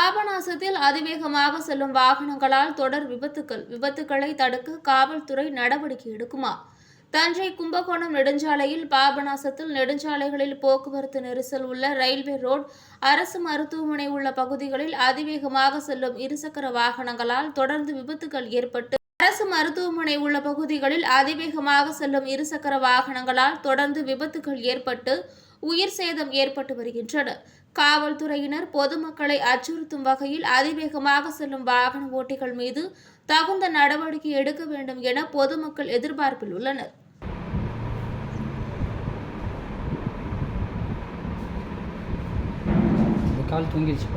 பாபநாசத்தில் அதிவேகமாக செல்லும் வாகனங்களால் தொடர் விபத்துக்கள் விபத்துக்களை தடுக்க காவல்துறை நடவடிக்கை எடுக்குமா? தஞ்சை கும்பகோணம் நெடுஞ்சாலையில் பாபநாசத்தில் நெடுஞ்சாலைகளில் போக்குவரத்து நெரிசல் உள்ள ரயில்வே ரோட் அரசு மருத்துவமனை உள்ள பகுதிகளில் அதிவேகமாக செல்லும் இருசக்கர வாகனங்களால் தொடர்ந்து விபத்துகள் ஏற்பட்டு அரசு மருத்துவமனை உள்ள பகுதிகளில் அதிவேகமாக செல்லும் இருசக்கர வாகனங்களால் தொடர்ந்து விபத்துகள் ஏற்பட்டு உயிர் சேதம் ஏற்பட்டு வருகின்றன. காவல்துறையினர் பொதுமக்களை அச்சுறுத்தும் வகையில் அதிவேகமாக செல்லும் வாகன ஓட்டிகள் மீது தகுந்த நடவடிக்கை எடுக்க வேண்டும் என பொதுமக்கள் எதிர்பார்ப்பில் உள்ளனர். கால் தூங்கிடுச்சு